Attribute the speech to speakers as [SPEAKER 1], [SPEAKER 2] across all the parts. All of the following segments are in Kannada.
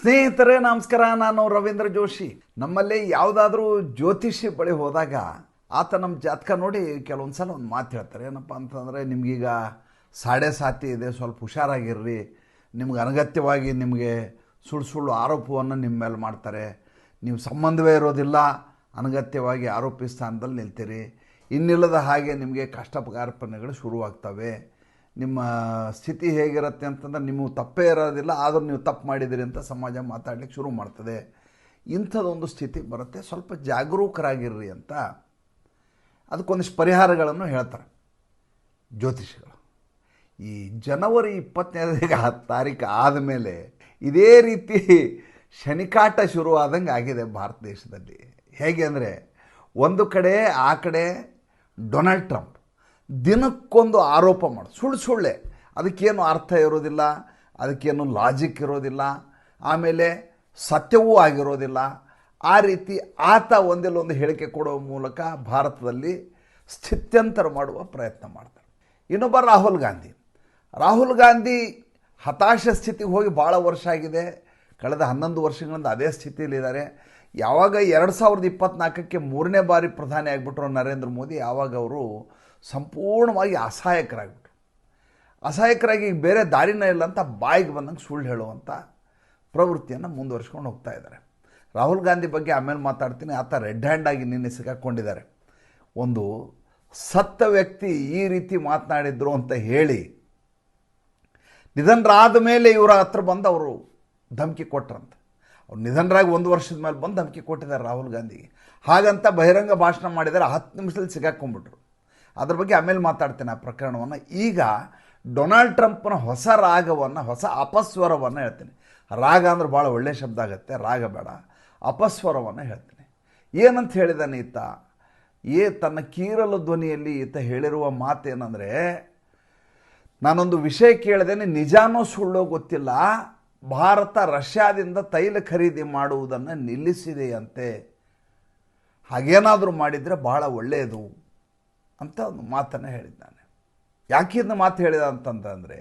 [SPEAKER 1] ಸ್ನೇಹಿತರೇ, ನಮಸ್ಕಾರ. ನಾನು ರವೀಂದ್ರ ಜೋಶಿ. ನಮ್ಮಲ್ಲಿ ಯಾವುದಾದ್ರೂ ಜ್ಯೋತಿಷಿ ಬಳಿ ಹೋದಾಗ ಆತ ನಮ್ಮ ಜಾತಕ ನೋಡಿ ಕೆಲವೊಂದು ಸಲ ಒಂದು ಮಾತು ಹೇಳ್ತಾರೆ. ಏನಪ್ಪ ಅಂತಂದರೆ, ನಿಮಗೀಗ ಸಾಡೆ ಸಾತಿ ಇದೆ, ಸ್ವಲ್ಪ ಹುಷಾರಾಗಿರ್ರಿ. ನಿಮ್ಗೆ ಅನಗತ್ಯವಾಗಿ ನಿಮಗೆ ಸುಳ್ಳು ಸುಳ್ಳು ಆರೋಪವನ್ನು ನಿಮ್ಮ ಮೇಲೆ ಮಾಡ್ತಾರೆ. ನೀವು ಸಂಬಂಧವೇ ಇರೋದಿಲ್ಲ. ಅನಗತ್ಯವಾಗಿ ಆರೋಪಿ ಸ್ಥಾನದಲ್ಲಿ ನಿಲ್ತೀರಿ. ಇನ್ನಿಲ್ಲದ ಹಾಗೆ ನಿಮಗೆ ಕಷ್ಟ ಕಾರ್ಪಣ್ಯಗಳು ಶುರುವಾಗ್ತವೆ. ನಿಮ್ಮ ಸ್ಥಿತಿ ಹೇಗಿರುತ್ತೆ ಅಂತಂದ್ರೆ ನಿಮಗೆ ತಪ್ಪೇ ಇರೋದಿಲ್ಲ, ಆದರೂ ನೀವು ತಪ್ಪು ಮಾಡಿದಿರಿ ಅಂತ ಸಮಾಜ ಮಾತಾಡ್ಲಿಕ್ಕೆ ಶುರು ಮಾಡ್ತದೆ. ಇಂಥದ್ದೊಂದು ಸ್ಥಿತಿ ಬರುತ್ತೆ. ಸ್ವಲ್ಪ ಜಾಗರೂಕರಾಗಿರ್ರಿ ಅಂತ ಅದಕ್ಕೊಂದಿಷ್ಟು ಪರಿಹಾರಗಳನ್ನು ಹೇಳ್ತಾರೆ ಜ್ಯೋತಿಷಿಗಳು. ಈ ಜನವರಿ ಇಪ್ಪತ್ತನೇ ತಾರೀಕು ಆದಮೇಲೆ ಇದೇ ರೀತಿ ಶನಿಕಾಟ ಶುರುವಾದಂಗೆ ಆಗಿದೆ ಭಾರತ ದೇಶದಲ್ಲಿ. ಹೇಗೆ ಅಂದರೆ ಒಂದು ಕಡೆ, ಆ ಕಡೆ ಡೊನಾಲ್ಡ್ ಟ್ರಂಪ್ ದಿನಕ್ಕೊಂದು ಆರೋಪ ಮಾಡು. ಸುಳ್ಳು ಸುಳ್ಳೆ. ಅದಕ್ಕೇನು ಅರ್ಥ ಇರೋದಿಲ್ಲ, ಅದಕ್ಕೇನು ಲಾಜಿಕ್ ಇರೋದಿಲ್ಲ, ಆಮೇಲೆ ಸತ್ಯವೂ ಆಗಿರೋದಿಲ್ಲ. ಆ ರೀತಿ ಆತ ಒಂದಿಲ್ಲೊಂದು ಹೇಳಿಕೆ ಕೊಡುವ ಮೂಲಕ ಭಾರತದಲ್ಲಿ ಸ್ಥಿತ್ಯಂತರ ಮಾಡುವ ಪ್ರಯತ್ನ ಮಾಡ್ತಾರೆ. ಇನ್ನೊಬ್ಬ ರಾಹುಲ್ ಗಾಂಧಿ. ರಾಹುಲ್ ಗಾಂಧಿ ಹತಾಶ ಸ್ಥಿತಿಗೆ ಹೋಗಿ ಭಾಳ ವರ್ಷ ಆಗಿದೆ. ಕಳೆದ ಹನ್ನೊಂದು ವರ್ಷಗಳಿಂದ ಅದೇ ಸ್ಥಿತಿಯಲ್ಲಿದ್ದಾರೆ. ಯಾವಾಗ ಎರಡು ಸಾವಿರದ ಇಪ್ಪತ್ತ್ನಾಲ್ಕಕ್ಕೆ ಮೂರನೇ ಬಾರಿ ಪ್ರಧಾನಿ ಆಗಿಬಿಟ್ರು ನರೇಂದ್ರ ಮೋದಿ, ಯಾವಾಗ ಅವರು ಸಂಪೂರ್ಣವಾಗಿ ಅಸಹಾಯಕರಾಗ್ಬಿಟ್ರು. ಅಸಹಾಯಕರಾಗಿ ಈಗ ಬೇರೆ ದಾರಿನೇ ಇಲ್ಲ ಅಂತ ಬಾಯಿಗೆ ಬಂದಂಗೆ ಸುಳ್ಳು ಹೇಳುವಂಥ ಪ್ರವೃತ್ತಿಯನ್ನು ಮುಂದುವರಿಸ್ಕೊಂಡು ಹೋಗ್ತಾ ಇದ್ದಾರೆ. ರಾಹುಲ್ ಗಾಂಧಿ ಬಗ್ಗೆ ಆಮೇಲೆ ಮಾತಾಡ್ತೀನಿ. ಆತ ರೆಡ್ ಹ್ಯಾಂಡಾಗಿ ನಿನ್ನೆ ಸಿಕ್ಕಾಕ್ಕೊಂಡಿದ್ದಾರೆ ಒಂದು ಸತ್ತ ವ್ಯಕ್ತಿ ಈ ರೀತಿ ಮಾತನಾಡಿದ್ರು ಅಂತ ಹೇಳಿ ನಿಧನರಾದ ಮೇಲೆ ಇವರ ಹತ್ರ ಬಂದು ಅವರು ಧಮಕಿ ಕೊಟ್ರಂತ. ಅವ್ರು ನಿಧನರಾಗಿ ಒಂದು ವರ್ಷದ ಮೇಲೆ ಬಂದು ಧಮಕಿ ಕೊಟ್ಟಿದ್ದಾರೆ ರಾಹುಲ್ ಗಾಂಧಿಗೆ. ಹಾಗಂತ ಬಹಿರಂಗ ಭಾಷಣ ಮಾಡಿದ್ದಾರೆ. ಹತ್ತು ನಿಮಿಷದಲ್ಲಿ ಸಿಗಾಕೊಂಡ್ಬಿಟ್ರು ಅದ್ರ ಬಗ್ಗೆ ಆಮೇಲೆ ಮಾತಾಡ್ತೇನೆ ಆ ಪ್ರಕರಣವನ್ನು. ಈಗ ಡೊನಾಲ್ಡ್ ಟ್ರಂಪ್ನ ಹೊಸ ರಾಗವನ್ನು, ಹೊಸ ಅಪಸ್ವರವನ್ನು ಹೇಳ್ತೀನಿ. ರಾಗ ಅಂದ್ರೆ ಭಾಳ ಒಳ್ಳೆಯ ಶಬ್ದ ಆಗುತ್ತೆ, ರಾಗ ಬೇಡ. ಅಪಸ್ವರವನ್ನು ಹೇಳ್ತೀನಿ. ಏನಂತ ಹೇಳಿದಾನೆ ಈತ ಏ, ತನ್ನ ಕೀರಲು ಧ್ವನಿಯಲ್ಲಿ ಈತ ಹೇಳಿರುವ ಮಾತೇನಂದರೆ, ನಾನೊಂದು ವಿಷಯ ಕೇಳಿದೇನೆ, ನಿಜಾನೂ ಸುಳ್ಳೋ ಗೊತ್ತಿಲ್ಲ. ಭಾರತ ರಷ್ಯಾದಿಂದ ತೈಲ ಖರೀದಿ ಮಾಡುವುದನ್ನು ನಿಲ್ಲಿಸಿದೆಯಂತೆ. ಹಾಗೇನಾದರೂ ಮಾಡಿದರೆ ಬಹಳ ಒಳ್ಳೆಯದು. ಅಂತ ಒಂದು ಮಾತನ್ನು ಹೇಳಿದ್ದಾನೆ. ಯಾಕೆ ಇದನ್ನು ಮಾತು ಹೇಳಿದ ಅಂತಂತಂದರೆ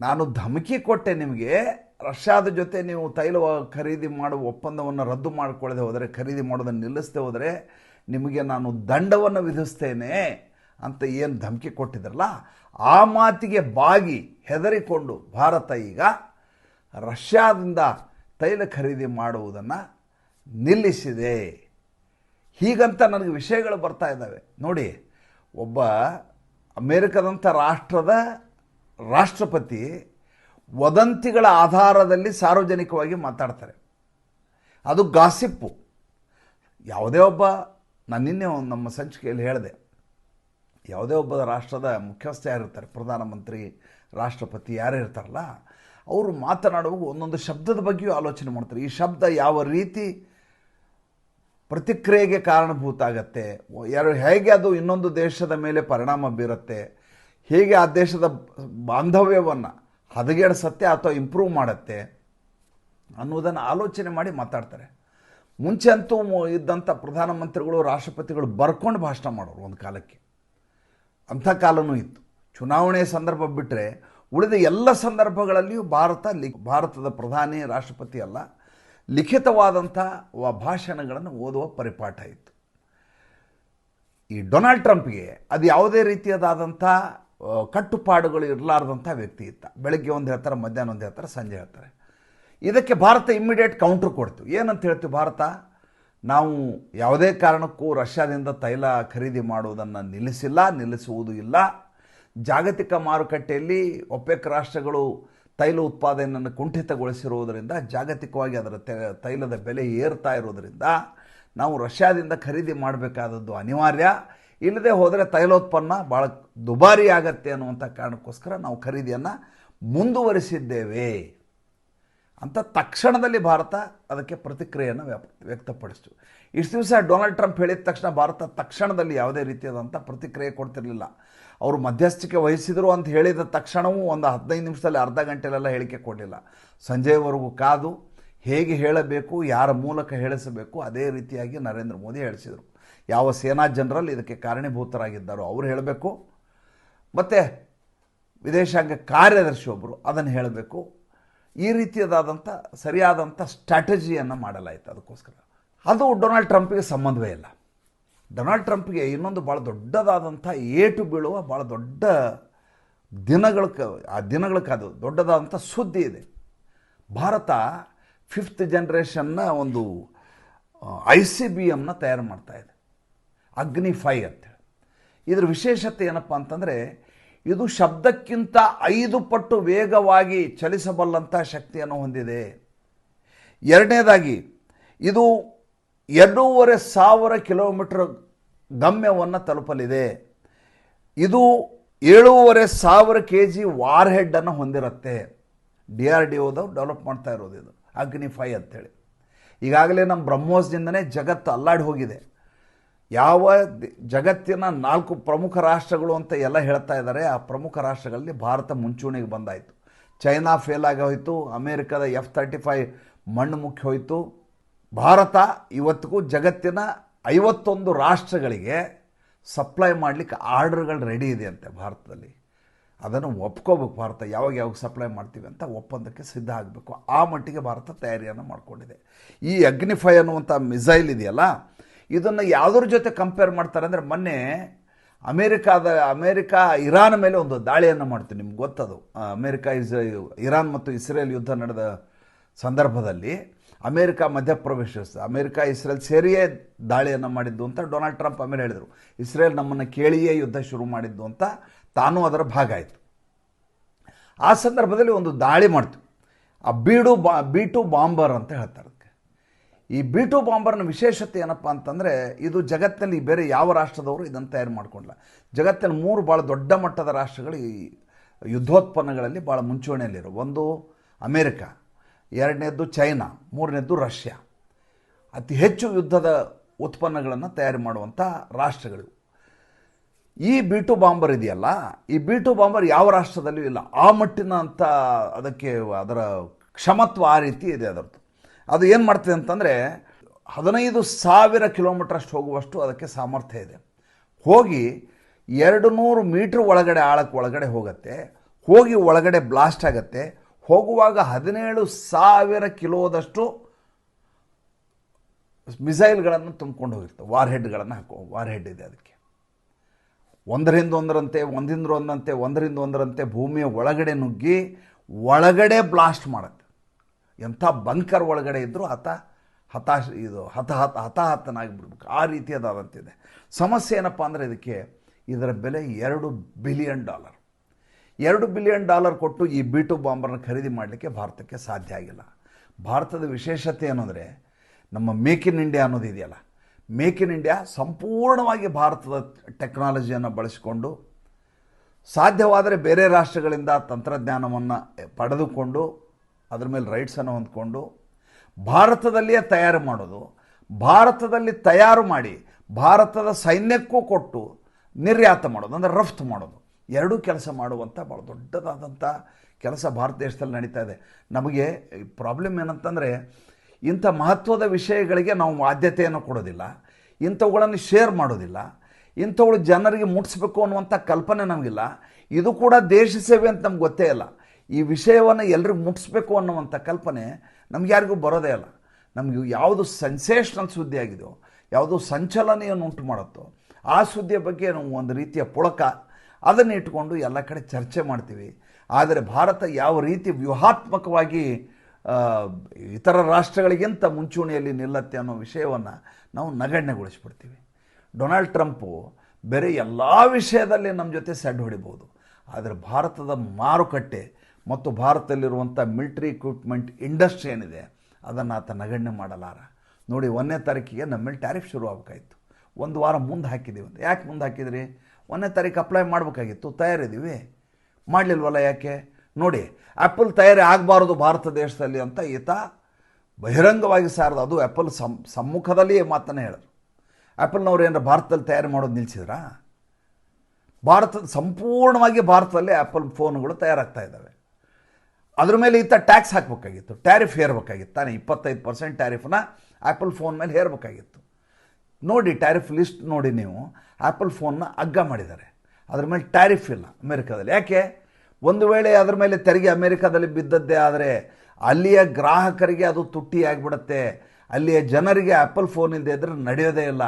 [SPEAKER 1] ನಾನು ಧಮಕಿ ಕೊಟ್ಟೆ ನಿಮಗೆ, ರಷ್ಯಾದ ಜೊತೆ ನೀವು ತೈಲ ಖರೀದಿ ಮಾಡುವ ಒಪ್ಪಂದವನ್ನು ರದ್ದು ಮಾಡಿಕೊಳ್ಳದೆ ಹೋದರೆ, ಖರೀದಿ ಮಾಡೋದನ್ನು ನಿಲ್ಲಿಸದೆ ಹೋದರೆ, ನಿಮಗೆ ನಾನು ದಂಡವನ್ನು ವಿಧಿಸ್ತೇನೆ ಅಂತ ಏನು ಧಮಕಿ ಕೊಟ್ಟಿದ್ರಲ್ಲ, ಆ ಮಾತಿಗೆ ಬಾಗಿ ಹೆದರಿಕೊಂಡು ಭಾರತ ಈಗ ರಷ್ಯಾದಿಂದ ತೈಲ ಖರೀದಿ ಮಾಡುವುದನ್ನು ನಿಲ್ಲಿಸಿದೆ. ಹೀಗಂತ ನನಗೆ ವಿಷಯಗಳು ಬರ್ತಾ ಇದ್ದಾವೆ. ನೋಡಿ, ಒಬ್ಬ ಅಮೇರಿಕದಂಥ ರಾಷ್ಟ್ರದ ರಾಷ್ಟ್ರಪತಿ ವದಂತಿಗಳ ಆಧಾರದಲ್ಲಿ ಸಾರ್ವಜನಿಕವಾಗಿ ಮಾತಾಡ್ತಾರೆ. ಅದು ಗಾಸಿಪ್ಪು. ಯಾವುದೇ ಒಬ್ಬ, ನಾನು ನಿನ್ನೆ ಒಂದು ನಮ್ಮ ಸಂಚಿಕೆಯಲ್ಲಿ ಹೇಳಿದೆ. ಯಾವುದೇ ಒಬ್ಬ ರಾಷ್ಟ್ರದ ಮುಖ್ಯಸ್ಥ ಯಾರಿರ್ತಾರೆ, ಪ್ರಧಾನಮಂತ್ರಿ, ರಾಷ್ಟ್ರಪತಿ ಯಾರು ಇರ್ತಾರಲ್ಲ, ಅವರು ಮಾತನಾಡುವಾಗ ಒಂದೊಂದು ಶಬ್ದದ ಬಗ್ಗೆಯೂ ಆಲೋಚನೆ ಮಾಡ್ತಾರೆ. ಈ ಶಬ್ದ ಯಾವ ರೀತಿ ಪ್ರತಿಕ್ರಿಯೆಗೆ ಕಾರಣಭೂತ ಆಗತ್ತೆ ಯಾರು ಹೇಗೆ ಅದು ಇನ್ನೊಂದು ದೇಶದ ಮೇಲೆ ಪರಿಣಾಮ ಬೀರುತ್ತೆ, ಹೇಗೆ ಆ ದೇಶದ ಬಾಂಧವ್ಯವನ್ನು ಹದಗೆಡಿಸತ್ತೆ ಅಥವಾ ಇಂಪ್ರೂವ್ ಮಾಡುತ್ತೆ ಅನ್ನೋದನ್ನು ಆಲೋಚನೆ ಮಾಡಿ ಮಾತಾಡ್ತಾರೆ. ಮುಂಚೆ ಅಂತೂ ಇದ್ದಂಥ ಪ್ರಧಾನಮಂತ್ರಿಗಳು, ರಾಷ್ಟ್ರಪತಿಗಳು ಬರ್ಕೊಂಡು ಭಾಷಣ ಮಾಡೋರು ಒಂದು ಕಾಲಕ್ಕೆ. ಅಂಥ ಕಾಲನೂ ಇತ್ತು. ಚುನಾವಣೆ ಸಂದರ್ಭ ಬಿಟ್ಟರೆ ಉಳಿದ ಎಲ್ಲ ಸಂದರ್ಭಗಳಲ್ಲಿಯೂ ಭಾರತ ಭಾರತದ ಪ್ರಧಾನಿ, ರಾಷ್ಟ್ರಪತಿ ಅಲ್ಲ. ಲಿಖಿತವಾದಂಥ ಭಾಷಣಗಳನ್ನು ಓದುವ ಪರಿಪಾಠ ಇತ್ತು. ಈ ಡೊನಾಲ್ಡ್ ಟ್ರಂಪ್ಗೆ ಅದು ಯಾವುದೇ ರೀತಿಯದಾದಂಥ ಕಟ್ಟುಪಾಡುಗಳು ಇರಲಾರ್ದಂಥ ವ್ಯಕ್ತಿ ಇತ್ತ ಬೆಳಗ್ಗೆ ಒಂದು ಹೇಳ್ತಾರೆ, ಮಧ್ಯಾಹ್ನ ಒಂದು ಹೇಳ್ತಾರೆ, ಸಂಜೆ ಹೇಳ್ತಾರೆ. ಇದಕ್ಕೆ ಭಾರತ ಇಮ್ಮಿಡಿಯೇಟ್ ಕೌಂಟ್ರ್ ಕೊಡ್ತು. ಏನಂತ ಹೇಳ್ತೀವಿ ಭಾರತ? ನಾವು ಯಾವುದೇ ಕಾರಣಕ್ಕೂ ರಷ್ಯಾದಿಂದ ತೈಲ ಖರೀದಿ ಮಾಡುವುದನ್ನು ನಿಲ್ಲಿಸಿಲ್ಲ, ನಿಲ್ಲಿಸುವುದೂ ಇಲ್ಲ. ಜಾಗತಿಕ ಮಾರುಕಟ್ಟೆಯಲ್ಲಿ ಒಪೆಕ್ ರಾಷ್ಟ್ರಗಳು ತೈಲ ಉತ್ಪಾದನೆಯನ್ನು ಕುಂಠಿತಗೊಳಿಸಿರುವುದರಿಂದ, ಜಾಗತಿಕವಾಗಿ ಅದರ ತೈಲದ ಬೆಲೆ ಏರ್ತಾ ಇರೋದರಿಂದ ನಾವು ರಷ್ಯಾದಿಂದ ಖರೀದಿ ಮಾಡಬೇಕಾದದ್ದು ಅನಿವಾರ್ಯ. ಇಲ್ಲದೆ ಹೋದರೆ ತೈಲೋತ್ಪನ್ನ ಭಾಳ ದುಬಾರಿ ಆಗತ್ತೆ ಅನ್ನುವಂಥ ಕಾರಣಕ್ಕೋಸ್ಕರ ನಾವು ಖರೀದಿಯನ್ನು ಮುಂದುವರಿಸಿದ್ದೇವೆ ಅಂತ ತಕ್ಷಣದಲ್ಲಿ ಭಾರತ ಅದಕ್ಕೆ ಪ್ರತಿಕ್ರಿಯೆಯನ್ನು ವ್ಯಾಪ್, ವ್ಯಕ್ತಪಡಿಸ್ತು. ಇಷ್ಟು ದಿವಸ ಡೊನಾಲ್ಡ್ ಟ್ರಂಪ್ ಹೇಳಿದ ತಕ್ಷಣ ಭಾರತ ತಕ್ಷಣದಲ್ಲಿ ಯಾವುದೇ ರೀತಿಯಾದಂಥ ಪ್ರತಿಕ್ರಿಯೆ ಕೊಡ್ತಿರಲಿಲ್ಲ. ಅವರು ಮಧ್ಯಸ್ಥಿಕೆ ವಹಿಸಿದರು ಅಂತ ಹೇಳಿದ ತಕ್ಷಣವೂ ಒಂದು ಹದಿನೈದು ನಿಮಿಷದಲ್ಲಿ ಅರ್ಧ ಗಂಟೆಲೆಲ್ಲ ಹೇಳಿಕೆ ಕೊಡಲಿಲ್ಲ. ಸಂಜೆವರೆಗೂ ಕಾದು ಹೇಗೆ ಹೇಳಬೇಕು, ಯಾರ ಮೂಲಕ ಹೇಳಿಸಬೇಕು, ಅದೇ ರೀತಿಯಾಗಿ ನರೇಂದ್ರ ಮೋದಿ ಹೇಳಿಸಿದರು. ಯಾವ ಸೇನಾ ಜನರಲ್ ಇದಕ್ಕೆ ಕಾರಣೀಭೂತರಾಗಿದ್ದಾರೋ ಅವರು ಹೇಳಬೇಕು. ಮತ್ತು ವಿದೇಶಾಂಗ ಕಾರ್ಯದರ್ಶಿ ಒಬ್ಬರು ಅದನ್ನು ಹೇಳಬೇಕು. ಈ ರೀತಿಯದಾದಂಥ ಸರಿಯಾದಂಥ ಸ್ಟ್ರಾಟಜಿಯನ್ನು ಮಾಡಲಾಯಿತು ಅದಕ್ಕೋಸ್ಕರ. ಅದು ಡೊನಾಲ್ಡ್ ಟ್ರಂಪ್ಗೆ ಸಂಬಂಧವೇ ಇಲ್ಲ. ಡೊನಾಲ್ಡ್ ಟ್ರಂಪ್ಗೆ ಇನ್ನೊಂದು ಭಾಳ ದೊಡ್ಡದಾದಂಥ ಏಟು ಬೀಳುವ ಭಾಳ ದೊಡ್ಡ ದಿನಗಳ ಆ ದಿನಗಳ ಅದು ದೊಡ್ಡದಾದಂಥ ಸುದ್ದಿ ಇದೆ. ಭಾರತ ಫಿಫ್ತ್ ಜನ್ರೇಷನ್ನ ಒಂದು ಐ ಸಿ ಬಿ ಎಮ್ನ ತಯಾರು ಮಾಡ್ತಾ ಇದೆ. ಅಗ್ನಿ ಫೈ ಅಂತೇಳಿ ಇದ್ರ ವಿಶೇಷತೆ ಏನಪ್ಪ ಅಂತಂದರೆ, ಇದು ಶಬ್ದಕ್ಕಿಂತ ಐದು ಪಟ್ಟು ವೇಗವಾಗಿ ಚಲಿಸಬಲ್ಲಂಥ ಶಕ್ತಿಯನ್ನು ಹೊಂದಿದೆ. ಎರಡನೇದಾಗಿ, ಇದು ಎರಡೂವರೆ ಸಾವಿರ ಕಿಲೋಮೀಟರ್ ಗಮ್ಯವನ್ನು ತಲುಪಲಿದೆ. ಇದು ಏಳೂವರೆ ಸಾವಿರ ಕೆ ಜಿ ವಾರ್ ಹೆಡ್ಡನ್ನು ಹೊಂದಿರುತ್ತೆ. ಡಿ ಆರ್ ಡಿ ಒದವ್ರು ಡೆವಲಪ್ ಮಾಡ್ತಾ ಇರೋದು ಇದು. ಅಗ್ನಿ ಫೈ ಅಂತೇಳಿ. ಈಗಾಗಲೇ ನಮ್ಮ ಬ್ರಹ್ಮೋಸ್ದಿಂದನೇ ಜಗತ್ತು ಅಲ್ಲಾಡಿ ಹೋಗಿದೆ. ಯಾವ ಜಗತ್ತಿನ ನಾಲ್ಕು ಪ್ರಮುಖ ರಾಷ್ಟ್ರಗಳು ಅಂತ ಎಲ್ಲ ಹೇಳ್ತಾ ಇದ್ದಾರೆ. ಆ ಪ್ರಮುಖ ರಾಷ್ಟ್ರಗಳಲ್ಲಿ ಭಾರತ ಮುಂಚೂಣಿಗೆ ಬಂದಾಯಿತು. ಚೈನಾ ಫೇಲ್ ಆಗಿ ಹೋಯಿತು ಅಮೇರಿಕದ ಎಫ್ ತರ್ಟಿ ಫೈವ್ ಮಣ್ಣು ಮುಖ್ಯ ಹೋಯಿತು ಭಾರತ ಇವತ್ತಿಗೂ ಜಗತ್ತಿನ ಐವತ್ತೊಂದು ರಾಷ್ಟ್ರಗಳಿಗೆ ಸಪ್ಲೈ ಮಾಡಲಿಕ್ಕೆ ಆರ್ಡರ್ಗಳು ರೆಡಿ ಇದೆ ಅಂತೆ ಭಾರತದಲ್ಲಿ. ಅದನ್ನು ಒಪ್ಕೋಬೇಕು ಭಾರತ, ಯಾವಾಗ ಯಾವಾಗ ಸಪ್ಲೈ ಮಾಡ್ತೀವಿ ಅಂತ ಒಪ್ಪಂದಕ್ಕೆ ಸಿದ್ಧ ಆಗಬೇಕು. ಆ ಮಟ್ಟಿಗೆ ಭಾರತ ತಯಾರಿಯನ್ನು ಮಾಡಿಕೊಂಡಿದೆ. ಈ ಅಗ್ನಿಫೈ ಅನ್ನುವಂಥ ಮಿಸೈಲ್ ಇದೆಯಲ್ಲ, ಇದನ್ನು ಯಾವುದ್ರ ಜೊತೆ ಕಂಪೇರ್ ಮಾಡ್ತಾರೆ ಅಂದರೆ ಮೊನ್ನೆ ಅಮೇರಿಕಾದ, ಅಮೇರಿಕಾ, ಇರಾನ್ ಮೇಲೆ ಒಂದು ದಾಳಿಯನ್ನು ಮಾಡ್ತೀವಿ, ನಿಮ್ಗೆ ಗೊತ್ತದು. ಅಮೇರಿಕಾ, ಇಸ್, ಇರಾನ್ ಮತ್ತು ಇಸ್ರೇಲ್ ಯುದ್ಧ ನಡೆದ ಸಂದರ್ಭದಲ್ಲಿ ಅಮೇರಿಕಾ ಮಧ್ಯಪ್ರವೇಶಿಸ್ತದೆ ಅಮೇರಿಕಾ, ಇಸ್ರೇಲ್ ಸೇರಿಯೇ ದಾಳಿಯನ್ನು ಮಾಡಿದ್ದು ಅಂತ ಡೊನಾಲ್ಡ್ ಟ್ರಂಪ್ ಆಮೇಲೆ ಹೇಳಿದರು. ಇಸ್ರೇಲ್ ನಮ್ಮನ್ನು ಕೇಳಿಯೇ ಯುದ್ಧ ಶುರು ಮಾಡಿದ್ದು ಅಂತ ತಾನೂ ಅದರ ಭಾಗ ಆಯಿತು. ಆ ಸಂದರ್ಭದಲ್ಲಿ ಒಂದು ದಾಳಿ ಮಾಡ್ತು. ಆ ಬೀಡು ಬಾ ಬಿ ಟು ಬಾಂಬರ್ ಅಂತ ಹೇಳ್ತಾರೆ ಅದಕ್ಕೆ. ಈ ಬಿ ಟು ಬಾಂಬರ್ನ ವಿಶೇಷತೆ ಏನಪ್ಪ ಅಂತಂದರೆ, ಇದು ಜಗತ್ತಿನಲ್ಲಿ ಬೇರೆ ಯಾವ ರಾಷ್ಟ್ರದವರು ಇದನ್ನು ತಯಾರು ಮಾಡಿಕೊಂಡಿಲ್ಲ ಜಗತ್ತಿನ ಮೂರು ಭಾಳ ದೊಡ್ಡ ಮಟ್ಟದ ರಾಷ್ಟ್ರಗಳು ಈ ಯುದ್ಧೋತ್ಪನ್ನಗಳಲ್ಲಿ ಭಾಳ ಮುಂಚೂಣಿಯಲ್ಲಿರೋ. ಒಂದು ಅಮೇರಿಕಾ ಎರಡನೇದ್ದು ಚೈನಾ, ಮೂರನೇದ್ದು ರಷ್ಯಾ. ಅತಿ ಹೆಚ್ಚು ಯುದ್ಧದ ಉತ್ಪನ್ನಗಳನ್ನು ತಯಾರು ಮಾಡುವಂಥ ರಾಷ್ಟ್ರಗಳು. ಈ ಬಿ ಟು ಬಾಂಬರ್ ಇದೆಯಲ್ಲ, ಈ ಬಿ ಟು ಬಾಂಬರ್ ಯಾವ ರಾಷ್ಟ್ರದಲ್ಲೂ ಇಲ್ಲ. ಆ ಮಟ್ಟಿನ ಅಂತ ಅದಕ್ಕೆ ಅದರ ಕ್ಷಮತ್ವ ಆ ರೀತಿ ಇದೆ ಅದರದ್ದು. ಅದು ಏನು ಮಾಡ್ತಿದೆ ಅಂತಂದರೆ, ಹದಿನೈದು ಸಾವಿರ ಕಿಲೋಮೀಟರ್ ಅಷ್ಟು ಹೋಗುವಷ್ಟು ಅದಕ್ಕೆ ಸಾಮರ್ಥ್ಯ ಇದೆ. ಹೋಗಿ ಎರಡು ನೂರು ಮೀಟ್ರ್ ಒಳಗಡೆ ಆಳಕ್ಕೆ ಒಳಗಡೆ ಹೋಗುತ್ತೆ. ಹೋಗಿ ಒಳಗಡೆ ಬ್ಲಾಸ್ಟ್ ಆಗುತ್ತೆ. ಹೋಗುವಾಗ ಹದಿನೇಳು ಸಾವಿರ ಕಿಲೋದಷ್ಟು ಮಿಸೈಲ್ಗಳನ್ನು ತುಂಬಿಕೊಂಡು ಹೋಗಿರ್ತವೆ. ವಾರ್ ಹೆಡ್ಗಳನ್ನು ಹಾಕೋ ವಾರ್ ಹೆಡ್ ಇದೆ ಅದಕ್ಕೆ. ಒಂದರಿಂದ ಒಂದರಂತೆ ಒಂದಿಂದ ಒಂದಂತೆ, ಒಂದರಿಂದ ಒಂದರಂತೆ ಭೂಮಿಯ ಒಳಗಡೆ ನುಗ್ಗಿ ಒಳಗಡೆ ಬ್ಲಾಸ್ಟ್ ಮಾಡುತ್ತೆ. ಎಂಥ ಬಂಕರ್ ಒಳಗಡೆ ಇದ್ದರೂ ಹತ, ಹತಾಶ, ಇದು ಹತಾಹತ ಹತಾಹತನಾಗಿ ಬಿಡ್ಬೇಕು. ಆ ರೀತಿಯದಾದಂತಿದೆ ಸಮಸ್ಯೆ ಏನಪ್ಪ ಅಂದರೆ ಇದಕ್ಕೆ ಇದರ ಬೆಲೆ ಎರಡು ಬಿಲಿಯನ್ ಡಾಲರ್. ಎರಡು ಬಿಲಿಯನ್ ಡಾಲರ್ ಕೊಟ್ಟು ಈ ಬಿ ಟು ಬಾಂಬರ್ನ ಖರೀದಿ ಮಾಡಲಿಕ್ಕೆ ಭಾರತಕ್ಕೆ ಸಾಧ್ಯ ಆಗಿಲ್ಲ. ಭಾರತದ ವಿಶೇಷತೆ ಏನಂದರೆ, ನಮ್ಮ ಮೇಕ್ ಇನ್ ಇಂಡಿಯಾ ಅನ್ನೋದು ಇದೆಯಲ್ಲ. ಮೇಕ್ ಇನ್ ಇಂಡಿಯಾ ಸಂಪೂರ್ಣವಾಗಿ ಭಾರತದ ಟೆಕ್ನಾಲಜಿಯನ್ನು ಬಳಸಿಕೊಂಡು, ಸಾಧ್ಯವಾದರೆ ಬೇರೆ ರಾಷ್ಟ್ರಗಳಿಂದ ತಂತ್ರಜ್ಞಾನವನ್ನು ಪಡೆದುಕೊಂಡು, ಅದ್ರ ಮೇಲೆ ರೈಟ್ಸನ್ನು ಹೊಂದ್ಕೊಂಡು, ಭಾರತದಲ್ಲಿಯೇ ತಯಾರು ಮಾಡೋದು, ಭಾರತದಲ್ಲಿ ತಯಾರು ಮಾಡಿ, ಭಾರತದ ಸೈನ್ಯಕ್ಕೂ ಕೊಟ್ಟು ನಿರ್ಯಾತ ಮಾಡೋದು, ಅಂದರೆ ರಫ್ತು ಮಾಡೋದು. ಎರಡೂ ಕೆಲಸ ಮಾಡುವಂಥ ಭಾಳ ದೊಡ್ಡದಾದಂಥ ಕೆಲಸ ಭಾರತ ದೇಶದಲ್ಲಿ ನಡೀತಾ ಇದೆ. ನಮಗೆ ಪ್ರಾಬ್ಲಮ್ ಏನಂತಂದರೆ, ಇಂಥ ಮಹತ್ವದ ವಿಷಯಗಳಿಗೆ ನಾವು ಆದ್ಯತೆಯನ್ನು ಕೊಡೋದಿಲ್ಲ, ಇಂಥವುಗಳನ್ನು ಶೇರ್ ಮಾಡೋದಿಲ್ಲ, ಇಂಥವುಗಳು ಜನರಿಗೆ ಮುಟ್ಟಿಸ್ಬೇಕು ಅನ್ನುವಂಥ ಕಲ್ಪನೆ ನಮಗಿಲ್ಲ. ಇದು ಕೂಡ ದೇಶ ಸೇವೆ ಅಂತ ನಮ್ಗೆ ಗೊತ್ತೇ ಇಲ್ಲ. ಈ ವಿಷಯವನ್ನು ಎಲ್ರಿಗೂ ಮುಟ್ಟಿಸ್ಬೇಕು ಅನ್ನುವಂಥ ಕಲ್ಪನೆ ನಮ್ಗೆ ಯಾರಿಗೂ ಬರೋದೇ ಇಲ್ಲ. ನಮಗೆ ಯಾವುದು ಸೆನ್ಸೇಷನಲ್ ಸುದ್ದಿ ಆಗಿದೆಯೋ, ಯಾವುದು ಸಂಚಲನೆಯನ್ನು ಉಂಟು ಮಾಡುತ್ತೋ ಆ ಸುದ್ದಿಯ ಬಗ್ಗೆ ನಾವು ಒಂದು ರೀತಿಯ ಪುಳಕ ಅದನ್ನು ಇಟ್ಕೊಂಡು ಎಲ್ಲ ಕಡೆ ಚರ್ಚೆ ಮಾಡ್ತೀವಿ. ಆದರೆ ಭಾರತ ಯಾವ ರೀತಿ ವ್ಯೂಹಾತ್ಮಕವಾಗಿ ಇತರ ರಾಷ್ಟ್ರಗಳಿಗಿಂತ ಮುಂಚೂಣಿಯಲ್ಲಿ ನಿಲ್ಲತ್ತೆ ಅನ್ನೋ ವಿಷಯವನ್ನು ನಾವು ನಗಣ್ಯಗೊಳಿಸ್ಬಿಡ್ತೀವಿ. ಡೊನಾಲ್ಡ್ ಟ್ರಂಪು ಬೇರೆ ಎಲ್ಲ ವಿಷಯದಲ್ಲಿ ನಮ್ಮ ಜೊತೆ ಸೆಡ್ ಹೊಡಿಬೋದು. ಆದರೆ ಭಾರತದ ಮಾರುಕಟ್ಟೆ ಮತ್ತು ಭಾರತದಲ್ಲಿರುವಂಥ ಮಿಲ್ಟ್ರಿ ಇಕ್ವಿಪ್ಮೆಂಟ್ ಇಂಡಸ್ಟ್ರಿ ಏನಿದೆ, ಅದನ್ನು ಆತ ನಗಣ್ಯ ಮಾಡಲಾರ. ನೋಡಿ, ಒಂದನೇ ತಾರೀಕಿಗೆ ನಮ್ಮಲ್ಲಿ ಟ್ಯಾರಿಫ್ ಶುರು ಆಗಬೇಕಾಯಿತು ಒಂದು ವಾರ ಮುಂದೆ ಹಾಕಿದ್ದೀವಿ ಅಂತ. ಯಾಕೆ ಮುಂದೆ ಹಾಕಿದ್ರಿ? ಒಂದನೇ ತಾರೀಕು ಅಪ್ಲೈ ಮಾಡಬೇಕಾಗಿತ್ತು, ತಯಾರಿದ್ದೀವಿ. ಮಾಡಲಿಲ್ವಲ್ಲ ಯಾಕೆ? ನೋಡಿ ಆ್ಯಪಲ್ ತಯಾರಿ ಆಗಬಾರ್ದು ಭಾರತ ದೇಶದಲ್ಲಿ ಅಂತ ಈತ ಬಹಿರಂಗವಾಗಿ ಸಾರದು. ಅದು ಆ್ಯಪಲ್ ಸಮ್, ಸಮ್ಮುಖದಲ್ಲಿಯೇ ಮಾತನ್ನು ಹೇಳಿದ್ರು ಆ್ಯಪಲ್ನವ್ರು ಏನಾರ ಭಾರತದಲ್ಲಿ ತಯಾರಿ ಮಾಡೋದು ನಿಲ್ಸಿದ್ರಾ? ಭಾರತದ, ಸಂಪೂರ್ಣವಾಗಿ ಭಾರತದಲ್ಲಿ ಆ್ಯಪಲ್ ಫೋನ್ಗಳು ತಯಾರಾಗ್ತಾ ಇದ್ದಾವೆ. ಅದ್ರ ಮೇಲೆ ಈತ ಟ್ಯಾಕ್ಸ್ ಹಾಕಬೇಕಾಗಿತ್ತು ಟ್ಯಾರಿಫ್ ಹೇರಬೇಕಾಗಿತ್ತು. ತಾನೇ ಇಪ್ಪತ್ತೈದು ಪರ್ಸೆಂಟ್ ಟ್ಯಾರಿಫ್ನ ಆ್ಯಪಲ್ ಫೋನ್ ಮೇಲೆ ಹೇರಬೇಕಾಗಿತ್ತು. ನೋಡಿ ಟ್ಯಾರಿಫ್ ಲಿಸ್ಟ್ ನೋಡಿ ನೀವು. ಆ್ಯಪಲ್ ಫೋನ್ನ ಅಗ್ಗ ಮಾಡಿದ್ದಾರೆ. ಅದ್ರ ಮೇಲೆ ಟ್ಯಾರಿಫ್ ಇಲ್ಲ ಅಮೇರಿಕಾದಲ್ಲಿ. ಯಾಕೆ? ಒಂದು ವೇಳೆ ಅದ್ರ ಮೇಲೆ ತೆರಿಗೆ ಅಮೇರಿಕಾದಲ್ಲಿ ಬಿದ್ದದ್ದೇ ಆದರೆ ಅಲ್ಲಿಯ ಗ್ರಾಹಕರಿಗೆ ಅದು ತುಟ್ಟಿ ಆಗಿಬಿಡುತ್ತೆ. ಅಲ್ಲಿಯ ಜನರಿಗೆ ಆ್ಯಪಲ್ ಫೋನ್ ಇಲ್ಲದೆ ಇದ್ರೆ ನಡೆಯೋದೇ ಇಲ್ಲ.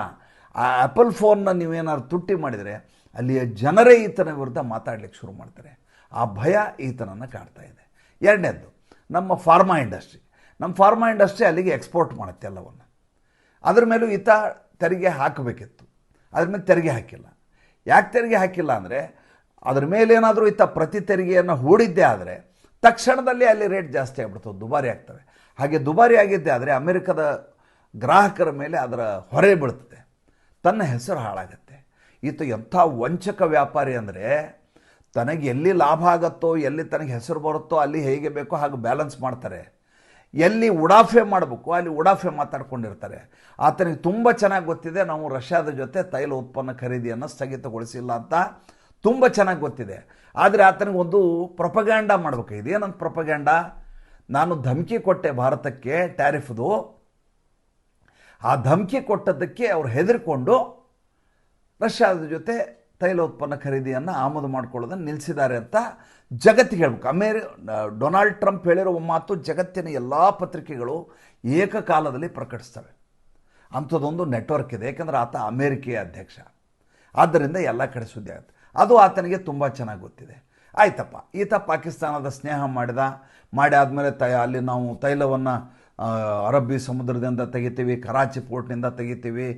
[SPEAKER 1] ಆ ಆ್ಯಪಲ್ ಫೋನ್ನ ನೀವೇನಾದ್ರು ತುಟ್ಟಿ ಮಾಡಿದರೆ ಅಲ್ಲಿಯ ಜನರೇ ಈತನ ವಿರುದ್ಧ ಮಾತಾಡಲಿಕ್ಕೆ ಶುರು ಮಾಡ್ತಾರೆ. ಆ ಭಯ ಈತನನ್ನು ಕಾಡ್ತಾ ಇದೆ. ಎರಡನೇದ್ದು, ನಮ್ಮ ಫಾರ್ಮಾ ಇಂಡಸ್ಟ್ರಿ ನಮ್ಮ ಫಾರ್ಮಾ ಇಂಡಸ್ಟ್ರಿ ಅಲ್ಲಿಗೆ ಎಕ್ಸ್ಪೋರ್ಟ್ ಮಾಡುತ್ತೆ ಎಲ್ಲವನ್ನು. ಅದ್ರ ಮೇಲೂ ಈತ ತೆರಿಗೆ ಹಾಕಬೇಕಿತ್ತು. ಅದ್ರ ಮೇಲೆ ತೆರಿಗೆ ಹಾಕಿಲ್ಲ. ಯಾಕೆ ತೆರಿಗೆ ಹಾಕಿಲ್ಲ ಅಂದರೆ ಅದ್ರ ಮೇಲೇನಾದರೂ ಇತ್ತ ಪ್ರತಿ ತೆರಿಗೆಯನ್ನು ಹೂಡಿದ್ದೇ ಆದರೆ ತಕ್ಷಣದಲ್ಲಿ ಅಲ್ಲಿ ರೇಟ್ ಜಾಸ್ತಿ ಆಗ್ಬಿಡ್ತವೆ ದುಬಾರಿ ಆಗ್ತವೆ. ಹಾಗೆ ದುಬಾರಿ ಆಗಿದ್ದೆ ಆದರೆ ಅಮೆರಿಕದ ಗ್ರಾಹಕರ ಮೇಲೆ ಅದರ ಹೊರೆ ಬೀಳ್ತದೆ. ತನ್ನ ಹೆಸರು ಹಾಳಾಗತ್ತೆ. ಈತ ಎಂಥ ವಂಚಕ ವ್ಯಾಪಾರಿ ಅಂದರೆ ತನಗೆ ಎಲ್ಲಿ ಲಾಭ ಆಗುತ್ತೋ, ಎಲ್ಲಿ ತನಗೆ ಹೆಸರು ಬರುತ್ತೋ, ಅಲ್ಲಿ ಹೇಗೆ ಬೇಕೋ ಹಾಗೆ ಬ್ಯಾಲೆನ್ಸ್ ಮಾಡ್ತಾರೆ. ಎಲ್ಲಿ ಉಡಾಫೆ ಮಾಡಬೇಕು, ಅಲ್ಲಿ ಉಡಾಫೆ ಮಾತಾಡ್ಕೊಂಡಿರ್ತಾರೆ. ಆತನಿಗೆ ತುಂಬ ಚೆನ್ನಾಗಿ ಗೊತ್ತಿದೆ, ನಾವು ರಷ್ಯಾದ ಜೊತೆ ತೈಲ ಉತ್ಪನ್ನ ಖರೀದಿಯನ್ನು ಸ್ಥಗಿತಗೊಳಿಸಿಲ್ಲ ಅಂತ ತುಂಬ ಚೆನ್ನಾಗಿ ಗೊತ್ತಿದೆ. ಆದರೆ ಆತನಿಗೆ ಒಂದು ಪ್ರೊಪಗ್ಯಾಂಡ ಮಾಡಬೇಕು. ಇದೇನಂತ ಪ್ರೊಪಗ್ಯಾಂಡ ನಾನು ಧಮಕಿ ಕೊಟ್ಟೆ ಭಾರತಕ್ಕೆ ಟ್ಯಾರಿಫ್ದು. ಆ ಧಮಕಿ ಕೊಟ್ಟದ್ದಕ್ಕೆ ಅವ್ರು ಹೆದರ್ಕೊಂಡು ರಷ್ಯಾದ ಜೊತೆ ತೈಲ ಉತ್ಪನ್ನ ಖರೀದಿಯನ್ನು ಆಮದು ಮಾಡ್ಕೊಳ್ಳೋದನ್ನು ನಿಲ್ಲಿಸಿದ್ದಾರೆ ಅಂತ ಜಗತ್ತಿಗೆ ಹೇಳ್ಬೇಕು. ಅಮೇರಿ ಡೊನಾಲ್ಡ್ ಟ್ರಂಪ್ ಹೇಳಿರೋ ಮಾತು ಜಗತ್ತಿನ ಎಲ್ಲ ಪತ್ರಿಕೆಗಳು ಏಕಕಾಲದಲ್ಲಿ ಪ್ರಕಟಿಸ್ತವೆ. ಅಂಥದ್ದೊಂದು ನೆಟ್ವರ್ಕ್ ಇದೆ ಏಕೆಂದರೆ ಆತ ಅಮೇರಿಕೆಯ ಅಧ್ಯಕ್ಷ. ಆದ್ದರಿಂದ ಎಲ್ಲ ಕಡೆ ಸುದ್ದಿ ಆಗುತ್ತೆ. ಅದು ಆತನಿಗೆ ತುಂಬ ಚೆನ್ನಾಗಿ ಗೊತ್ತಿದೆ. ಆಯ್ತಪ್ಪ, ಈತ ಪಾಕಿಸ್ತಾನದ ಸ್ನೇಹ ಮಾಡಿದ, ಮಾಡಿ ಆದಮೇಲೆ ತೈ, ಅಲ್ಲಿ ನಾವು ತೈಲವನ್ನು ಅರಬ್ಬಿ ಸಮುದ್ರದಿಂದ ತೆಗಿತೀವಿ, ಕರಾಚಿ ಪೋರ್ಟ್ನಿಂದ ತೆಗಿತೀವಿ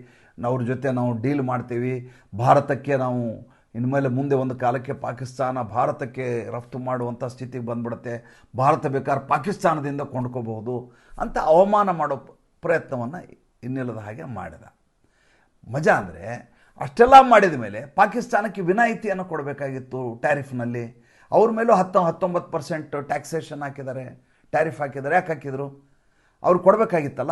[SPEAKER 1] ಅವ್ರ ಜೊತೆ ನಾವು ಡೀಲ್ ಮಾಡ್ತೀವಿ. ಭಾರತಕ್ಕೆ ನಾವು ಇನ್ಮೇಲೆ ಮುಂದೆ ಒಂದು ಕಾಲಕ್ಕೆ ಪಾಕಿಸ್ತಾನ ಭಾರತಕ್ಕೆ ರಫ್ತು ಮಾಡುವಂಥ ಸ್ಥಿತಿಗೆ ಬಂದ್ಬಿಡುತ್ತೆ. ಭಾರತ ಬೇಕಾದ್ರೆ ಪಾಕಿಸ್ತಾನದಿಂದ ಕೊಂಡ್ಕೋಬಹುದು ಅಂತ ಅವಮಾನ ಮಾಡೋ ಪ್ರಯತ್ನವನ್ನು ಇನ್ನಿಲ್ಲದ ಹಾಗೆ ಮಾಡಿದ. ಮಜಾ ಅಂದರೆ ಅಷ್ಟೆಲ್ಲ ಮಾಡಿದ ಮೇಲೆ ಪಾಕಿಸ್ತಾನಕ್ಕೆ ವಿನಾಯಿತಿಯನ್ನು ಕೊಡಬೇಕಾಗಿತ್ತು ಟ್ಯಾರಿಫ್ನಲ್ಲಿ. ಅವ್ರ ಮೇಲೂ ಹತ್ತು ಹತ್ತೊಂಬತ್ತು ಪರ್ಸೆಂಟ್ ಟ್ಯಾಕ್ಸೇಷನ್ ಹಾಕಿದ್ದಾರೆ. ಟ್ಯಾರಿಫ್ ಹಾಕಿದ್ದಾರೆ. ಯಾಕೆ ಹಾಕಿದರು? ಅವ್ರು ಕೊಡಬೇಕಾಗಿತ್ತಲ್ಲ.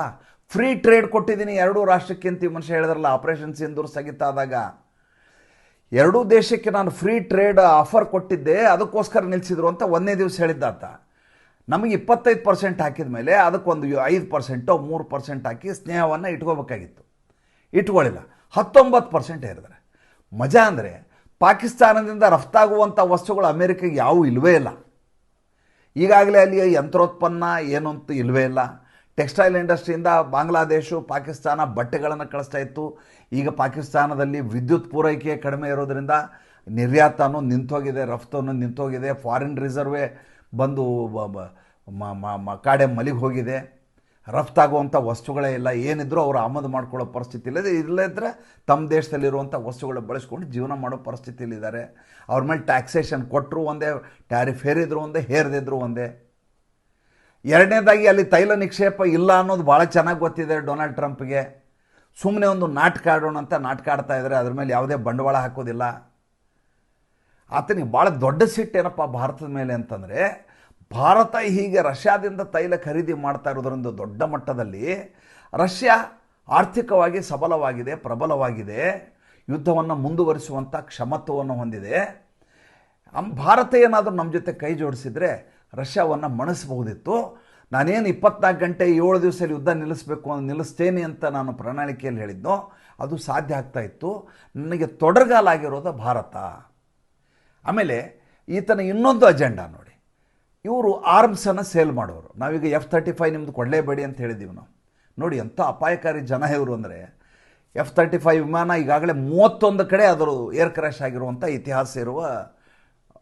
[SPEAKER 1] ಫ್ರೀ ಟ್ರೇಡ್ ಕೊಟ್ಟಿದ್ದೀನಿ ಎರಡೂ ರಾಷ್ಟ್ರಕ್ಕೆ ಅಂತ ಈ ಮನುಷ್ಯ ಹೇಳಿದ್ರಲ್ಲ, ಆಪರೇಷನ್ ಸಿಂಧೂರ್ ಸಗಿತಾದಾಗ ಎರಡೂ ದೇಶಕ್ಕೆ ನಾನು ಫ್ರೀ ಟ್ರೇಡ್ ಆಫರ್ ಕೊಟ್ಟಿದ್ದೆ, ಅದಕ್ಕೋಸ್ಕರ ನಿಲ್ಲಿಸಿದ್ರು ಅಂತ ಒಂದನೇ ದಿವಸ ಹೇಳಿದ್ದಾತ. ನಮಗೆ ಇಪ್ಪತ್ತೈದು ಪರ್ಸೆಂಟ್ ಹಾಕಿದ ಮೇಲೆ ಅದಕ್ಕೊಂದು ಐದು ಪರ್ಸೆಂಟೋ ಮೂರು ಪರ್ಸೆಂಟ್ ಹಾಕಿ ಸ್ನೇಹವನ್ನು ಇಟ್ಕೋಬೇಕಾಗಿತ್ತು. ಇಟ್ಕೊಳ್ಳಿಲ್ಲ. ಹತ್ತೊಂಬತ್ತು ಪರ್ಸೆಂಟ್ ಹೇರಿದ್ದಾರೆ ಮಜಾ ಅಂದರೆ ಪಾಕಿಸ್ತಾನದಿಂದ ರಫ್ತಾಗುವಂಥ ವಸ್ತುಗಳು ಅಮೇರಿಕೆಗೆ ಯಾವೂ ಇಲ್ಲವೇ ಇಲ್ಲ. ಈಗಾಗಲೇ ಅಲ್ಲಿ ಯಂತ್ರೋತ್ಪನ್ನ ಏನು ಅಂತ ಇಲ್ಲವೇ ಇಲ್ಲ. ಟೆಕ್ಸ್ಟೈಲ್ ಇಂಡಸ್ಟ್ರಿಯಿಂದ ಬಾಂಗ್ಲಾದೇಶು ಪಾಕಿಸ್ತಾನ ಬಟ್ಟೆಗಳನ್ನು ಕಳಿಸ್ತಾ ಇತ್ತು. ಈಗ ಪಾಕಿಸ್ತಾನದಲ್ಲಿ ವಿದ್ಯುತ್ ಪೂರೈಕೆ ಕಡಿಮೆ ಇರೋದರಿಂದ ನಿರ್ಯಾತನೂ ನಿಂತೋಗಿದೆ, ರಫ್ತನೂ ನಿಂತೋಗಿದೆ. ಫಾರಿನ್ ರಿಸರ್ವೆ ಬಂದು ಕಾಡೆ ಮಲಿಗೆ ಹೋಗಿದೆ. ರಫ್ತಾಗುವಂಥ ವಸ್ತುಗಳೇ ಇಲ್ಲ. ಏನಿದ್ರೂ ಅವರು ಆಮದು ಮಾಡ್ಕೊಳ್ಳೋ ಪರಿಸ್ಥಿತಿ ಇಲ್ಲ ಇಲ್ಲದ್ರೆ ತಮ್ಮ ದೇಶದಲ್ಲಿರುವಂಥ ವಸ್ತುಗಳು ಬಳಸ್ಕೊಂಡು ಜೀವನ ಮಾಡೋ ಪರಿಸ್ಥಿತಿಯಲ್ಲಿದ್ದಾರೆ. ಅವ್ರ ಮೇಲೆ ಟ್ಯಾಕ್ಸೇಷನ್ ಕೊಟ್ಟರು ಒಂದೇ ಟ್ಯಾರಿಫ್ ಹೇರಿದ್ರು ಒಂದೇ, ಹೇರದಿದ್ರು ಒಂದೇ. ಎರಡನೇದಾಗಿ ಅಲ್ಲಿ ತೈಲ ನಿಕ್ಷೇಪ ಇಲ್ಲ ಅನ್ನೋದು ಭಾಳ ಚೆನ್ನಾಗಿ ಗೊತ್ತಿದೆ ಡೊನಾಲ್ಡ್ ಟ್ರಂಪ್ಗೆ. ಸುಮ್ಮನೆ ಒಂದು ನಾಟಕ ಆಡೋಣ ಅಂತ ನಾಟಕ ಆಡ್ತಾ ಇದ್ದಾರೆ ಅದ್ರ ಮೇಲೆ ಯಾವುದೇ ಬಂಡವಾಳ ಹಾಕೋದಿಲ್ಲ. ಆತನಿಗೆ ಭಾಳ ದೊಡ್ಡ ಸಿಟ್ಟು ಏನಪ್ಪ ಭಾರತದ ಮೇಲೆ ಅಂತಂದರೆ, ಭಾರತ ಹೀಗೆ ರಷ್ಯಾದಿಂದ ತೈಲ ಖರೀದಿ ಮಾಡ್ತಾ ಇರೋದ್ರಿಂದ ದೊಡ್ಡ ಮಟ್ಟದಲ್ಲಿ ರಷ್ಯಾ ಆರ್ಥಿಕವಾಗಿ ಸಬಲವಾಗಿದೆ, ಪ್ರಬಲವಾಗಿದೆ, ಯುದ್ಧವನ್ನು ಮುಂದುವರಿಸುವಂಥ ಕ್ಷಮತ್ವವನ್ನು ಹೊಂದಿದೆ. ಭಾರತ ಏನಾದರೂ ನಮ್ಮ ಜೊತೆ ಕೈ ಜೋಡಿಸಿದರೆ ರಷ್ಯಾವನ್ನು ಮಣಿಸಬಹುದಿತ್ತು. ನಾನೇನು ಇಪ್ಪತ್ನಾಲ್ಕು ಗಂಟೆ ಏಳು ದಿವಸ ಯುದ್ಧ ನಿಲ್ಲಿಸಬೇಕು ಅಂತ ನಿಲ್ಲಿಸ್ತೇನೆ ಅಂತ ನಾನು ಪ್ರಣಾಳಿಕೆಯಲ್ಲಿ ಹೇಳಿದ್ನೋ, ಅದು ಸಾಧ್ಯ ಆಗ್ತಾ ಇತ್ತು. ನನಗೆ ತೊಡರ್ಗಾಲಾಗಿರೋದು ಭಾರತ. ಆಮೇಲೆ ಈತನ ಇನ್ನೊಂದು ಅಜೆಂಡಾ ನೋಡಿ. ಇವರು ಆರ್ಮ್ಸನ್ನು ಸೇಲ್ ಮಾಡೋರು. ನಾವೀಗ ಎಫ್ ತರ್ಟಿ ಫೈವ್ ನಿಮ್ಮದು ಕೊಡಲೇಬೇಡಿ ಅಂತ ಹೇಳಿದ್ದೀವಿ ನಾವು. ನೋಡಿ ಎಂಥ ಅಪಾಯಕಾರಿ ಜನ ಇವರು ಅಂದರೆ ಎಫ್ ತರ್ಟಿ ಫೈವ್ ವಿಮಾನ ಈಗಾಗಲೇ ಮೂವತ್ತೊಂದು ಕಡೆ ಅದರ ಏರ್ ಕ್ರ್ಯಾಶ್ ಆಗಿರುವಂಥ ಇತಿಹಾಸ ಇರುವ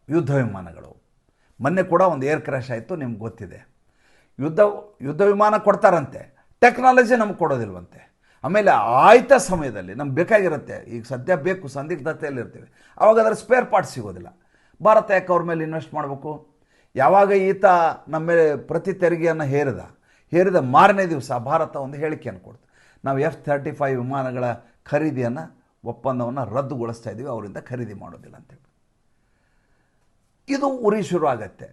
[SPEAKER 1] ಯುದ್ಧ ವಿಮಾನಗಳು. ಮೊನ್ನೆ ಕೂಡ ಒಂದು ಏರ್ ಕ್ರ್ಯಾಶ್ ಆಯಿತು, ನಿಮ್ಗೆ ಗೊತ್ತಿದೆ. ಯುದ್ಧ ಯುದ್ಧ ವಿಮಾನ ಕೊಡ್ತಾರಂತೆ, ಟೆಕ್ನಾಲಜಿ ನಮ್ಗೆ ಕೊಡೋದಿಲ್ವಂತೆ. ಆಮೇಲೆ ಆಯ್ತ ಸಮಯದಲ್ಲಿ ನಮ್ಗೆ ಬೇಕಾಗಿರುತ್ತೆ, ಈಗ ಸದ್ಯ ಬೇಕು ಸಂದಿಗ್ಧತೆಯಲ್ಲಿ ಇರ್ತೀವಿ. ಆವಾಗ ಅದರ ಸ್ಪೇರ್ ಪಾರ್ಟ್ ಸಿಗೋದಿಲ್ಲ. ಭಾರತ ಯಾಕೆ ಅವ್ರ ಮೇಲೆ ಇನ್ವೆಸ್ಟ್ ಮಾಡಬೇಕು? ಯಾವಾಗ ಈತ ನಮ್ಮ ಮೇಲೆ ಪ್ರತಿ ತೆರಿಗೆಯನ್ನು ಹೇರಿದ? ಹೇರಿದ ಮಾರನೇ ದಿವಸ ಭಾರತ ಒಂದು ಹೇಳಿಕೆಯನ್ನು ಕೊಡ್ತು. ನಾವು ಎಫ್ ಥರ್ಟಿ ಫೈವ್ ವಿಮಾನಗಳ ಖರೀದಿಯನ್ನು, ಒಪ್ಪಂದವನ್ನು ರದ್ದುಗೊಳಿಸ್ತಾ ಇದ್ದೀವಿ ಅವರಿಂದ ಖರೀದಿ ಮಾಡೋದಿಲ್ಲ ಅಂತೇಳಿ ಇದು ಉರಿ ಶುರು ಆಗತ್ತೆ.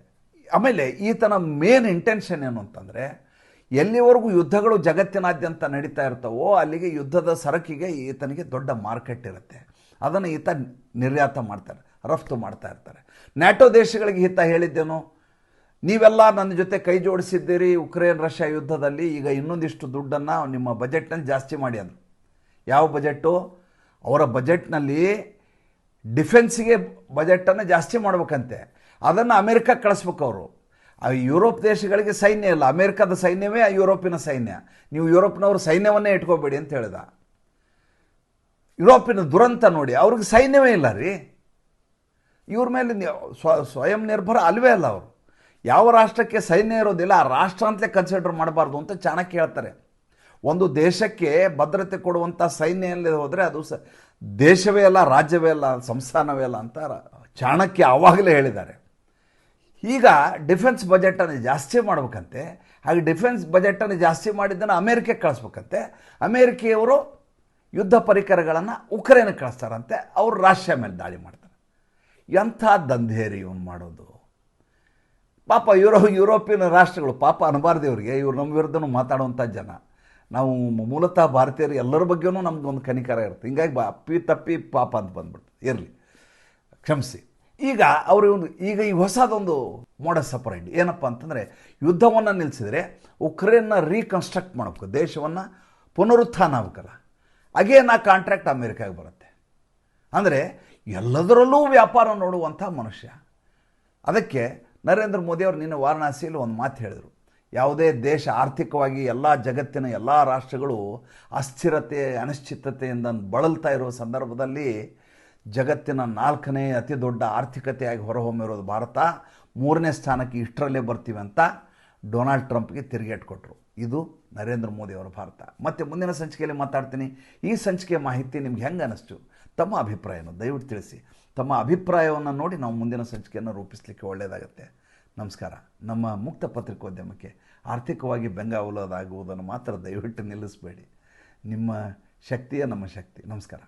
[SPEAKER 1] ಆಮೇಲೆ ಈತನ ಮೇನ್ ಇಂಟೆನ್ಷನ್ ಏನು ಅಂತಂದರೆ, ಎಲ್ಲಿವರೆಗೂ ಯುದ್ಧಗಳು ಜಗತ್ತಿನಾದ್ಯಂತ ನಡೀತಾ ಇರ್ತವೋ ಅಲ್ಲಿಗೆ ಯುದ್ಧದ ಸರಕಿಗೆ ಈತನಿಗೆ ದೊಡ್ಡ ಮಾರ್ಕೆಟ್ ಇರುತ್ತೆ. ಅದನ್ನು ಈತ ನಿರ್ಯಾತ ಮಾಡ್ತಾರೆ, ರಫ್ತು ಮಾಡ್ತಾ ಇರ್ತಾರೆ. ನ್ಯಾಟೋ ದೇಶಗಳಿಗೆ ಈತ ಹೇಳಿದ್ದೇನು? ನೀವೆಲ್ಲ ನನ್ನ ಜೊತೆ ಕೈ ಜೋಡಿಸಿದ್ದೀರಿ ಉಕ್ರೇನ್, ರಷ್ಯಾ ಯುದ್ಧದಲ್ಲಿ, ಈಗ ಇನ್ನೊಂದಿಷ್ಟು ದುಡ್ಡನ್ನು ನಿಮ್ಮ ಬಜೆಟ್ನಲ್ಲಿ ಜಾಸ್ತಿ ಮಾಡಿ ಅಂದರು. ಯಾವ ಬಜೆಟ್ಟು ಅವರ ಬಜೆಟ್ನಲ್ಲಿ ಡಿಫೆನ್ಸಿಗೆ ಬಜೆಟನ್ನು ಜಾಸ್ತಿ ಮಾಡ್ಬೇಕಂತೆ. ಅದನ್ನು ಅಮೇರಿಕ ಕಳಿಸ್ಬೇಕು ಅವರು. ಆ ಯುರೋಪ್ ದೇಶಗಳಿಗೆ ಸೈನ್ಯ ಇಲ್ಲ. ಅಮೇರಿಕದ ಸೈನ್ಯವೇ ಯುರೋಪಿನ ಸೈನ್ಯ. ನೀವು ಯುರೋಪ್ನವರು ಸೈನ್ಯವನ್ನೇ ಇಟ್ಕೋಬೇಡಿ ಅಂತ ಹೇಳಿದ. ಯುರೋಪಿನ ದುರಂತ ನೋಡಿ. ಅವ್ರಿಗೆ ಸೈನ್ಯವೇ ಇಲ್ಲ ರೀ. ಇವ್ರ ಮೇಲೆ ಸ್ವ ಸ್ವಯಂ ನಿರ್ಭರ ಅಲ್ವೇ ಅಲ್ಲ ಅವರು. ಯಾವ ರಾಷ್ಟ್ರಕ್ಕೆ ಸೈನ್ಯ ಇರೋದಿಲ್ಲ, ಆ ರಾಷ್ಟ್ರ ಅಂತಲೇ ಕನ್ಸಿಡರ್ ಮಾಡಬಾರ್ದು ಅಂತ ಚಾಣಕ್ಯ ಹೇಳ್ತಾರೆ. ಒಂದು ದೇಶಕ್ಕೆ ಭದ್ರತೆ ಕೊಡುವಂಥ ಸೈನ್ಯ ಇಲ್ಲದೆ ಹೋದರೆ ಅದು ಸ ದೇಶವೇ ಅಲ್ಲ, ರಾಜ್ಯವೇ ಅಲ್ಲ, ಸಂಸ್ಥಾನವೇ ಅಲ್ಲ ಅಂತ ಚಾಣಕ್ಯ ಆವಾಗಲೇ ಹೇಳಿದ್ದಾರೆ. ಈಗ ಡಿಫೆನ್ಸ್ ಬಜೆಟನ್ನು ಜಾಸ್ತಿ ಮಾಡಬೇಕಂತೆ, ಹಾಗೆ ಡಿಫೆನ್ಸ್ ಬಜೆಟನ್ನು ಜಾಸ್ತಿ ಮಾಡಿದ್ದನ್ನು ಅಮೇರಿಕೆಗೆ ಕಳಿಸ್ಬೇಕಂತೆ. ಅಮೇರಿಕೆಯವರು ಯುದ್ಧ ಪರಿಕರಗಳನ್ನು ಉಕ್ರೇನ್ ಕಳಿಸ್ತಾರಂತೆ, ಅವರು ರಾಷ್ಟ್ರ ಮೇಲೆ ದಾಳಿ ಮಾಡ್ತಾರೆ. ಎಂಥ ದಂಧೇರಿ ಇವನು ಮಾಡೋದು. ಪಾಪ ಯುರೋ, ಯುರೋಪಿಯನ್ ರಾಷ್ಟ್ರಗಳು, ಪಾಪ ಅನ್ನಬಾರ್ದು ಇವ್ರಿಗೆ, ಇವ್ರು ನಮ್ಮ ವಿರುದ್ಧನೂ ಮಾತಾಡುವಂಥ ಜನ. ನಾವು ಮೂಲತಃ ಭಾರತೀಯರು ಎಲ್ಲರ ಬಗ್ಗೆನೂ ಒಂದು ಕನಿಕರ ಇರುತ್ತೆ. ಹಿಂಗಾಗಿ ಬಾ ಅಪ್ಪಿ ತಪ್ಪಿ ಪಾಪ ಅಂತ ಬಂದ್ಬಿಡ್ತು. ಇರಲಿ. ಕ್ಷಮಿಸಿ. ಈಗ ಅವರು ಒಂದು ಈಗ ಈ ಹೊಸದೊಂದು ಮೋಡ ಸಪರೇಟ್ ಏನಪ್ಪ ಅಂತಂದರೆ, ಯುದ್ಧವನ್ನು ನಿಲ್ಲಿಸಿದರೆ ಉಕ್ರೇನ್ನ ರೀಕನ್ಸ್ಟ್ರಕ್ಟ್ ಮಾಡಬೇಕು ದೇಶವನ್ನು ಪುನರುತ್ಥಾನ ಆಗಬೇಕಲ್ಲ. ಅಗೇನ್ ಆ ಕಾಂಟ್ರಾಕ್ಟ್ ಅಮೇರಿಕಾಗೆ ಬರುತ್ತೆ. ಅಂದರೆ ಎಲ್ಲದರಲ್ಲೂ ವ್ಯಾಪಾರ ನೋಡುವಂಥ ಮನುಷ್ಯ. ಅದಕ್ಕೆ ನರೇಂದ್ರ ಮೋದಿ ಅವರು ನಿನ್ನೆ ವಾರಣಾಸಿಯಲ್ಲಿ ಒಂದು ಮಾತು ಹೇಳಿದರು. ಯಾವುದೇ ದೇಶ ಆರ್ಥಿಕವಾಗಿ ಎಲ್ಲ ಜಗತ್ತಿನ ಎಲ್ಲ ರಾಷ್ಟ್ರಗಳು ಅಸ್ಥಿರತೆ, ಅನಿಶ್ಚಿತತೆಯಿಂದ ಬಳಲ್ತಾ ಇರುವ ಸಂದರ್ಭದಲ್ಲಿ ಜಗತ್ತಿನ ನಾಲ್ಕನೇ ಅತಿ ದೊಡ್ಡ ಆರ್ಥಿಕತೆಯಾಗಿ ಹೊರಹೊಮ್ಮಿರೋದು ಭಾರತ. ಮೂರನೇ ಸ್ಥಾನಕ್ಕೆ ಇಷ್ಟರಲ್ಲೇ ಬರ್ತೀವಿ ಅಂತ ಡೊನಾಲ್ಡ್ ಟ್ರಂಪ್ಗೆ ತಿರುಗೇಟ್ ಕೊಟ್ಟರು ಇದು ನರೇಂದ್ರ ಮೋದಿಯವರ ಭಾರತ. ಮತ್ತು ಮುಂದಿನ ಸಂಚಿಕೆಯಲ್ಲಿ ಮಾತಾಡ್ತೀನಿ. ಈ ಸಂಚಿಕೆ ಮಾಹಿತಿ ನಿಮ್ಗೆ ಹೆಂಗೆ ಅನ್ನಿಸ್ತು ತಮ್ಮ ಅಭಿಪ್ರಾಯನ ದಯವಿಟ್ಟು ತಿಳಿಸಿ. ತಮ್ಮ ಅಭಿಪ್ರಾಯವನ್ನು ನೋಡಿ ನಾವು ಮುಂದಿನ ಸಂಚಿಕೆಯನ್ನು ರೂಪಿಸಲಿಕ್ಕೆ ಒಳ್ಳೆಯದಾಗುತ್ತೆ ನಮಸ್ಕಾರ. ನಮ್ಮ ಮುಕ್ತ ಪತ್ರಿಕೋದ್ಯಮಕ್ಕೆ ಆರ್ಥಿಕವಾಗಿ ಬೆಂಗಾವಲೋದಾಗುವುದನ್ನು ಮಾತ್ರ ದಯವಿಟ್ಟು ನಿಲ್ಲಿಸಬೇಡಿ. ನಿಮ್ಮ ಶಕ್ತಿಯೇ ನಮ್ಮ ಶಕ್ತಿ. ನಮಸ್ಕಾರ.